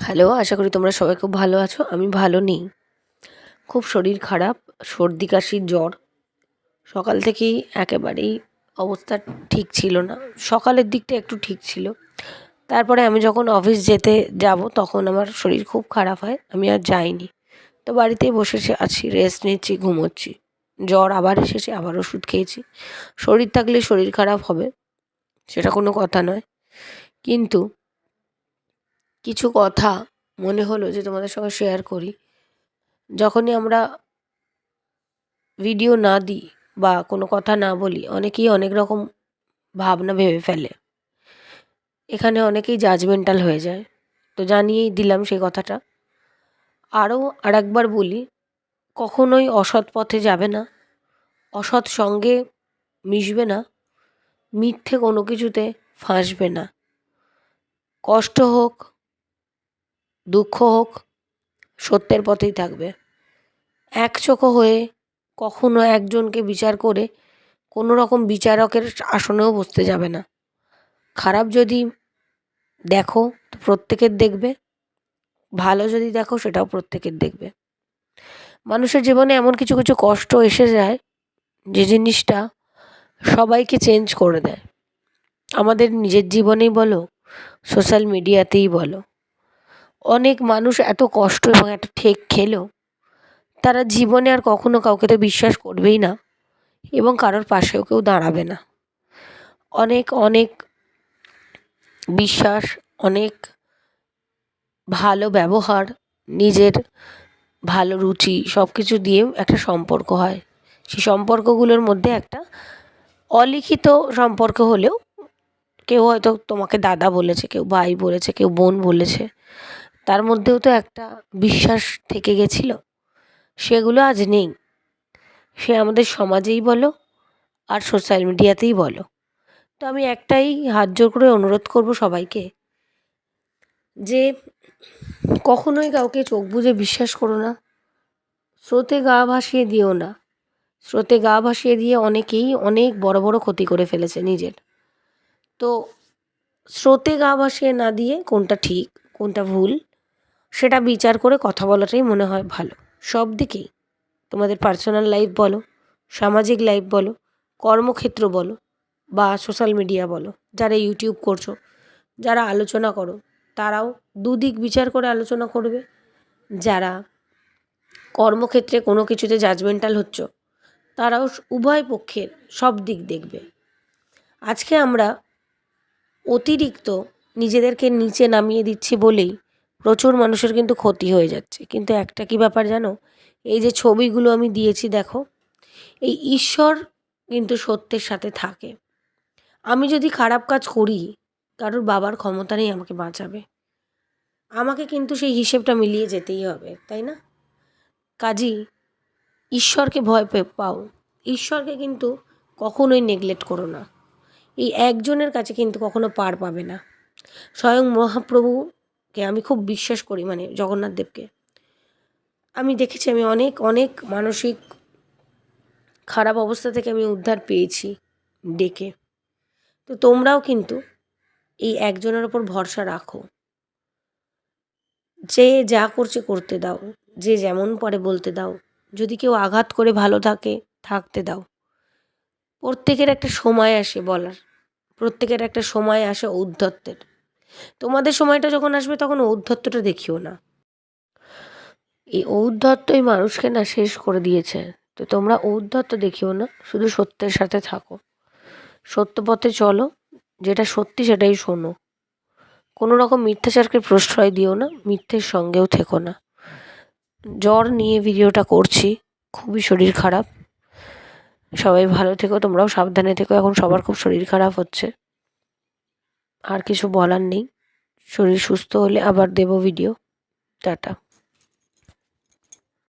Hello, আশা করি তোমরা সবাই খুব ভালো আছো, আমি ভালো নেই। খুব শরীর খারাপ, সর্দি, কাশি, জ্বর। সকাল থেকেই একেবারেই অবস্থা ঠিক ছিল না, সকালের দিকটা একটু ঠিক ছিল। তারপরে আমি যখন অফিস যেতে যাব, তখন আমার শরীর খুব খারাপ হয়, আমি আর যাইনি। তো বাড়িতেই বসে আছি রেস্ট নিচ্ছি, ঘুমোচ্ছি। জ্বর আবার এসেছে আবার ওষুধ খেয়েছি। শরীর থাকলে শরীর খারাপ হবে, সেটা কোনো কথা নয়। কিন্তু কিছু কথা মনে হলো যে তোমাদের সঙ্গে শেয়ার করি। যখনই আমরা ভিডিও না দিই বা কোনো কথা না বলি, অনেকেই অনেক রকম ভাবনা ভেবে ফেলে। এখানে অনেকেই জাজমেন্টাল হয়ে যায়। তো জানিয়েই দিলাম সেই কথাটা। আরও আর একবার বলি, কখনোই অসৎ পথে যাবে না। অসৎ সঙ্গে মিশবে না। মিথ্যে কোনো কিছুতে ফাঁসবে না। কষ্ট হোক দুঃখ হোক, সত্যের পথেই থাকবে। এক একচোখো হয়ে কখনো একজনকে বিচার করে কোনো রকম বিচারকের আসনেও বসতে যাবে না। খারাপ যদি দেখো, তো প্রত্যেকের দেখবে। ভালো যদি দেখো, সেটাও প্রত্যেকের দেখবে। মানুষের জীবনে এমন কিছু কিছু কষ্ট এসে যায়, যে জিনিসটা সবাইকে চেঞ্জ করে দেয়। আমাদের নিজের জীবনেই বলো সোশ্যাল মিডিয়াতেই বলো। অনেক মানুষ এত কষ্ট এবং এত ঠেক খেলো, তারা জীবনে আর কখনো কাউকে তো বিশ্বাস করবেই না এবং কারোর পাশেও কেউ দাঁড়াবে না। অনেক অনেক বিশ্বাস, অনেক ভালো ব্যবহার, নিজের ভালো রুচি সব কিছু দিয়ে একটা সম্পর্ক হয়। সেই সম্পর্কগুলোর মধ্যে একটা অলিখিত সম্পর্ক হলেও কেউ হয়তো তোমাকে দাদা বলেছে, কেউ ভাই বলেছে, কেউ বোন বলেছে। তার মধ্যেও তো একটা বিশ্বাস থেকে গেছিল। সেগুলো আজ নেই। সে আমাদের সমাজেই বলো আর সোশ্যাল মিডিয়াতেই বলো। তো আমি একটাই হাত জোর করে অনুরোধ করব সবাইকে যে কখনোই কাউকে চোখ বুজে বিশ্বাস করো না। স্রোতে গা ভাসিয়ে দিও না। স্রোতে গা ভাসিয়ে দিয়ে অনেকেই অনেক বড় বড় ক্ষতি করে ফেলেছে নিজের। তো স্রোতে গা ভাসিয়ে না দিয়ে কোনটা ঠিক, কোনটা ভুল সেটা বিচার করে কথা বলাটাই মনে হয় ভালো। সব দিকেই। তোমাদের পার্সোনাল লাইফ বলো, সামাজিক লাইফ বলো, কর্মক্ষেত্র বলো, বা সোশ্যাল মিডিয়া বলো, যারা ইউটিউব করছ, যারা আলোচনা করো, তারাও দুদিক বিচার করে আলোচনা করবে। যারা কর্মক্ষেত্রে কোনো কিছুতে জাজমেন্টাল হচ্ছ, তারাও উভয় পক্ষের সব দিক দেখবে। আজকে আমরা অতিরিক্ত নিজেদেরকে নিচে নামিয়ে দিচ্ছি বলেই প্রচুর মানুষের কিন্তু ক্ষতি হয়ে যাচ্ছে। কিন্তু একটা কি ব্যাপার জানো? এই যে ছবিগুলো আমি দিয়েছি দেখো, এই ঈশ্বর কিন্তু সত্যের সাথে থাকে। আমি যদি খারাপ কাজ করি, কারোর বাবার ক্ষমতা নেই আমাকে বাঁচাবে। আমাকে কিন্তু সেই হিসেবটা মিলিয়ে যেতেই হবে, তাই না? কাজী, ঈশ্বরকে ভয় পাও। ঈশ্বরকে কিন্তু কখনোই নেগলেক্ট করো না। এই একজনের কাছে কিন্তু কখনো পার পাবে না। স্বয়ং মহাপ্রভুকে আমি খুব বিশ্বাস করি মানে জগন্নাথ দেবকে। আমি দেখেছি, আমি অনেক অনেক মানসিক খারাপ অবস্থা থেকে আমি উদ্ধার পেয়েছি ডেকে। তো তোমরাও কিন্তু এই একজনের ওপর ভরসা রাখো। যে যা করছে করতে দাও, যে যেমন পরে বলতে দাও। যদি কেউ আঘাত করে ভালো থাকে, থাকতে দাও। প্রত্যেকের একটা সময় আসে বলার, প্রত্যেকের একটা সময় আসে ঔদ্ধত্যের। তোমাদের সময়টা যখন আসবে তখন ঔদ্ধত্যটা দেখিও না। এই ঔদ্ধত্যই মানুষকে না শেষ করে দিয়েছে। তো তোমরা ঔদ্ধত্য দেখিও না, শুধু সত্যের সাথে থাকো। সত্য পথে চলো, যেটা সত্যি সেটাই শোনো। কোনো রকম মিথ্যাচারকে প্রশ্রয় দিও না, মিথ্যের সঙ্গেও থেকো না। জ্বর নিয়ে ভিডিওটা করছি, খুবই শরীর খারাপ। সবাই ভালো থেকো, তোমরাও সাবধানে থেকো, এখন সবার খুব শরীর খারাপ হচ্ছে। আর কিছু বলার নেই। শরীর সুস্থ হলে আবার দেব ভিডিও টাটা।